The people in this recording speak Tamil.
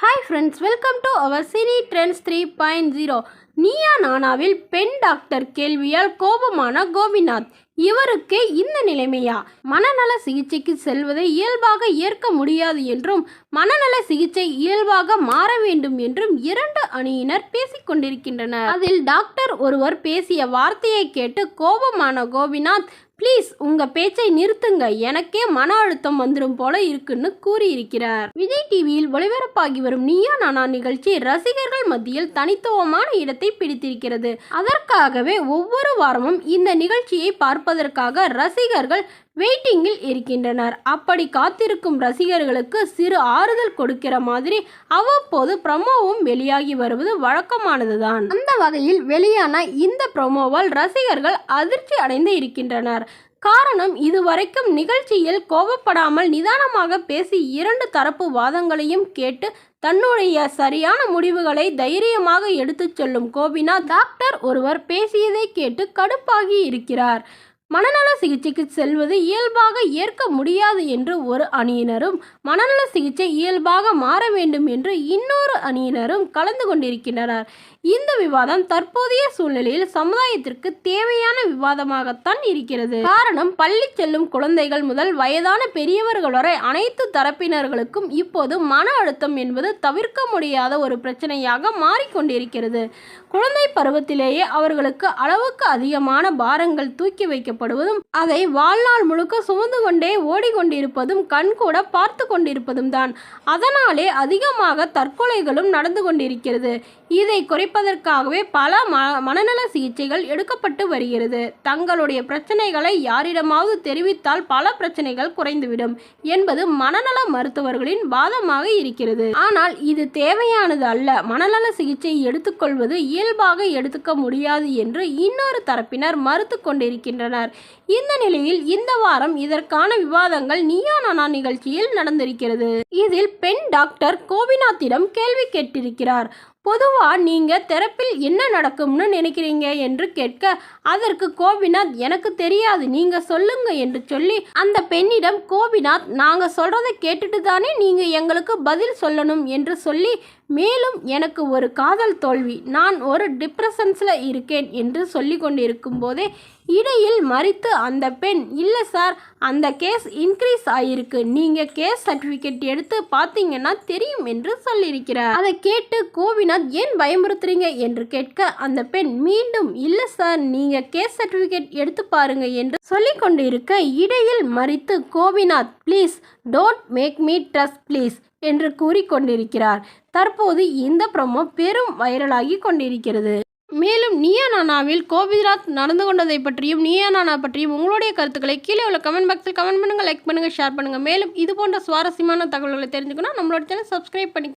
hi friends welcome to our Cine Trends three point zero நீயா நானாவில் பெண் டாக்டர் கேள்வியால் கோபமான கோபிநாத். இவருக்கு இந்த நிலைமையா? மனநல சிகிச்சைக்கு செல்வதை இயல்பாக ஏற்க முடியாது என்றும் மனநல சிகிச்சை இயல்பாக மாற வேண்டும் என்றும் இரண்டு அணியினர் பேசிக்கொண்டிருக்கின்றனர் அதில் டாக்டர் ஒருவர் பேசிய வார்த்தையை கேட்டு கோபமான கோபிநாத் ப்ளீஸ் உங்க பேச்சை நிறுத்துங்க. எனக்கே மன அழுத்தம் வந்துடும் போல இருக்குன்னு கூறியிருக்கிறார். விஜய் டிவியில் ஒளிபரப்பாகி வரும் நீயா நானா நிகழ்ச்சி ரசிகர்கள் மத்தியில் தனித்துவமான இடத்தை பிடித்திருக்கிறது. அதற்காகவே ஒவ்வொரு வாரமும் இந்த நிகழ்ச்சியை பார்ப்பதற்காக ரசிகர்கள் வெயிட்டிங்கில் இருக்கின்றனர். அப்படி காத்திருக்கும் ரசிகர்களுக்கு சிறு ஆறுதல் கொடுக்கிற மாதிரி அவ்வப்போது ப்ரமோவும் வெளியாகி வருவது வழக்கமானதுதான். அந்த வகையில் வெளியான இந்த ப்ரமோவால் ரசிகர்கள் அதிர்ச்சி அடைந்து இருக்கின்றனர். காரணம் இதுவரைக்கும் நிகழ்ச்சியில் கோபப்படாமல் நிதானமாக பேசி இரண்டு தரப்பு வாதங்களையும் கேட்டு தன்னுடைய சரியான முடிவுகளை தைரியமாக எடுத்துச் சொல்லும் கோபிநாத். டாக்டர் ஒருவர் பேசியதை கேட்டு கடுப்பாகி இருக்கிறார். மனநல சிகிச்சைக்கு செல்வது இயல்பாக ஏற்க முடியாது என்று ஒரு அணியினரும் மனநல சிகிச்சை இயல்பாக மாற வேண்டும் என்று இன்னொரு அணியினரும் கலந்து கொண்டிருக்கின்றனர். இந்த விவாதம் தற்போதைய சூழ்நிலையில் சமுதாயத்திற்கு தேவையான விவாதமாகத்தான் இருக்கிறது. காரணம் பள்ளி செல்லும் குழந்தைகள் முதல் வயதான பெரியவர்கள் வரை அனைத்து தரப்பினர்களுக்கும் இப்போது மன அழுத்தம் என்பது தவிர்க்க முடியாத ஒரு பிரச்சனையாக மாறிக்கொண்டிருக்கிறது. குழந்தை பருவத்திலேயே அவர்களுக்கு அளவுக்கு அதிகமான பாரங்கள் தூக்கி வைக்கப்படுவதும் அதை வாழ்நாள் முழுக்க சுமந்து கொண்டே ஓடிக்கொண்டிருப்பதும் கண்கூட பார்த்து கொண்டிருப்பதும் தான் அதனாலே அதிகமாக தற்கொலைகளும் நடந்து கொண்டிருக்கிறது. இதை குறைப்பதற்காகவே பல ம மனநல சிகிச்சைகள் எடுக்கப்பட்டு வருகிறது. தங்களுடைய பிரச்சனைகளை யாரிடமாவது தெரிவித்தால் பல பிரச்சனைகள் குறைந்துவிடும் என்பது மனநல மருத்துவர்களின் வாதமாக இருக்கிறது. ஆனால் இது தேவையானது அல்ல. மனநல சிகிச்சை எடுத்துக்கொள்வது இயல்பாக எடுத்துக்க முடியாது என்று இன்னொரு தரப்பினர் மறுத்து கொண்டிருக்கின்றனர். இந்த நிலையில் இந்த வாரம் இதற்கான விவாதங்கள் நீயா நானா நிகழ்ச்சியில் நடந்திருக்கிறது. இதில் பெண் டாக்டர் கோபிநாத்திடம் கேள்வி கேட்டிருக்கிறார். பொதுவாக நீங்கள் தெரப்பில் என்ன நடக்கும்னு நினைக்கிறீங்க என்று கேட்க அதற்கு கோபிநாத் எனக்கு தெரியாது நீங்கள் சொல்லுங்க என்று சொல்லி அந்த பெண்ணிடம் கோபிநாத் நாங்கள் சொல்கிறத கேட்டுட்டு தானே நீங்கள் எங்களுக்கு பதில் சொல்லணும் என்று சொல்லி மேலும் எனக்கு ஒரு காதல் தோல்வி நான் ஒரு டிப்ரெஷன்ஸில் இருக்கேன் என்று சொல்லி கொண்டிருக்கும் போதே இடையில் மறித்து அந்த பெண் இல்லை சார் அந்த கேஸ் இன்க்ரீஸ் ஆகியிருக்கு நீங்கள் கேஸ் சர்டிஃபிகேட் எடுத்து பார்த்தீங்கன்னா தெரியும் என்று சொல்லியிருக்கிறார். அதை கேட்டு கோபிநாத் ஏன் பயமுறுத்துறீங்க என்று கேட்க அந்த பெண் மீண்டும் இல்லை சார் நீங்கள் கேஸ் சர்டிஃபிகேட் எடுத்து பாருங்க என்று சொல்லி கொண்டிருக்க இடையில் மறித்து Gopinath please don't make me trust please என்று கூறிக்கொண்டிருக்கிறார் தற்போது இந்த ப்ரமோ பெரும் வைரலாகி கொண்டிருக்கிறது. மேலும் நியா நானாவில் கோபிநாத் நடந்து கொண்டதை பற்றியும் நியா நானா பற்றியும் உங்களுடைய கருத்துக்களை கீழே உள்ள கமெண்ட் பாக்ஸில் கமெண்ட் பண்ணுங்கள் லைக் பண்ணுங்கள் ஷேர் பண்ணுங்கள் மேலும் இது போன்ற சுவாரஸ்யமான தகவல்களை தெரிஞ்சுக்கணும் நம்மளோட சேனல் சப்ஸ்கிரைப் பண்ணி